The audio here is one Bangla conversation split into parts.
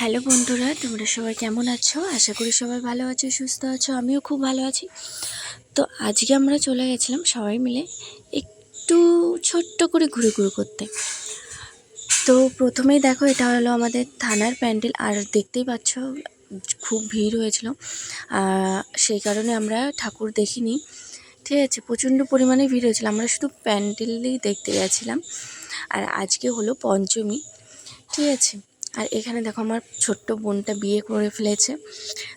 হ্যালো বন্ধুরা, তোমরা সবাই কেমন আছো? আশা করি সবাই ভালো আছো, সুস্থ আছো, আমিও খুব ভালো আছি। তো আজকে আমরা চলে গেছিলাম সবাই মিলে একটু ছোট্ট করে ঘুরে ঘুরে করতে। তো প্রথমেই দেখো, এটা হলো আমাদের থানার প্যান্ডেল, আর দেখতেই পাচ্ছ, খুব ভিড় হয়েছিল। সেই কারণে আমরা ঠাকুর দেখিনি। ঠিক আছে, প্রচণ্ড পরিমাণে ভিড় হয়েছিল, আমরা শুধু প্যান্ডেলই দেখতে গেছিলাম। আর আজকে হলো পঞ্চমী। ঠিক আছে আর এখানে দেখো আমার ছোট্ট বোনটা বিয়ে করে ফেলেছে।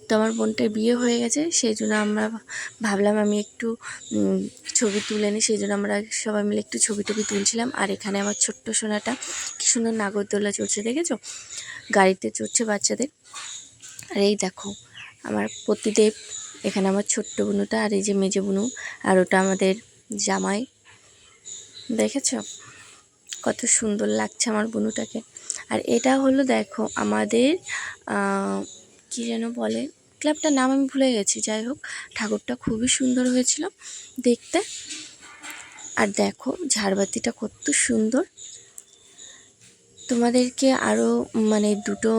তো আমার বোনটার বিয়ে হয়ে গেছে, সেই জন্য আমরা ভাবলাম আমি একটু ছবি তুলে নিই। সেই জন্য আমরা সবাই মিলে একটু ছবি টবি তুলছিলাম। আর এখানে আমার ছোট্ট সোনাটা, কি সুন্দর নাগরদোলা চড়ছে, দেখেছ? গাড়িতে চড়ছে বাচ্চাদের। আর এই দেখো, আমার পতিদেব, এখানে আমার ছোট্ট বুনুটা আর এই যে মেজে বুনু, আর ওটা আমাদের জামাই। দেখেছ? কত সুন্দর লাগছে আমার বুনুটাকে। আর এটা হলো দেখো আমাদের কি যেন বলে, ক্লাবটার নাম আমি ভুলে গেছি, যাই হোক, ঠাকুরটা খুবই সুন্দর হয়েছিল দেখতে। আর দেখো ঝাড়বাতিটা কত সুন্দর। তোমাদেরকে আরও মানে দুটো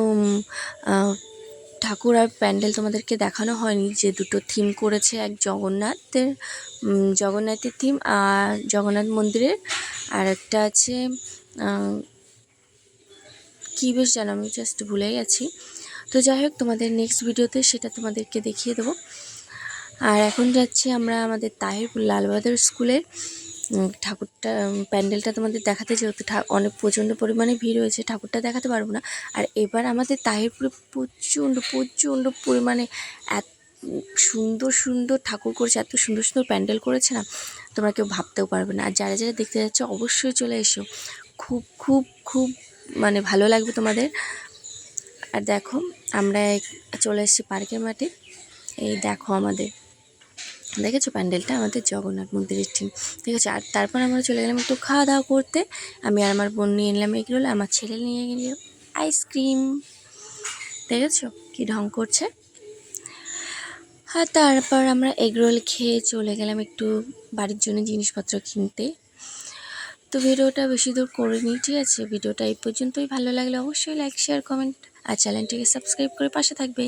ঠাকুর আর প্যান্ডেল তোমাদেরকে দেখানো হয়নি যে দুটো থিম করেছে এক জগন্নাথের জগন্নাথের থিম আর জগন্নাথ মন্দিরের। আর একটা আছে কী বেশ জানো আমি জাস্ট ভুলে গেছি। তো যাই হোক, তোমাদের নেক্সট ভিডিওতে সেটা তোমাদেরকে দেখিয়ে দেবো। আর এখন যাচ্ছি আমরা আমাদের তাহিরপুর লালবাহাদুর স্কুলের ঠাকুরটা প্যান্ডেলটা তোমাদের দেখাতে যেহেতু অনেক প্রচণ্ড পরিমাণে ভিড় হয়েছে ঠাকুরটা দেখাতে পারব না। আর এবার আমাদের তাহিরপুরে প্রচণ্ড প্রচণ্ড পরিমাণে এত সুন্দর সুন্দর ঠাকুর করেছে, এত সুন্দর সুন্দর প্যান্ডেল করেছে না, তোমরা কেউ ভাবতেও পারবে না। আর যারা যারা দেখতে যাচ্ছে, অবশ্যই চলে এসো। খুব খুব খুব মানে ভালো লাগবে তোমাদের। আর দেখো, আমরা চলে এসেছি পার্কের মাঠে। এই দেখো আমাদের দেখেছ প্যান্ডেলটা? আমাদের জগন্নাথ মন্দিরের থিম ঠিক আছে আর তারপর আমরা চলে গেলাম একটু খাওয়া দাওয়া করতে। আমি আর আমার বোন নিয়ে নিলাম এগরোল আমার ছেলে নিয়ে গেল। আইসক্রিম দেখেছ? কি ঢং করছে? আর তারপর আমরা এগরোল খেয়ে চলে গেলাম একটু বাড়ির জন্য জিনিসপত্র কিনতে। তো ভিডিওটা বেশি দূর করিনি, ঠিক আছে? ভিডিওটা এই পর্যন্তই। ভালো লাগলে অবশ্যই লাইক শেয়ার কমেন্ট আর চ্যানেলটিকে সাবস্ক্রাইব করে পাশে থাকবে।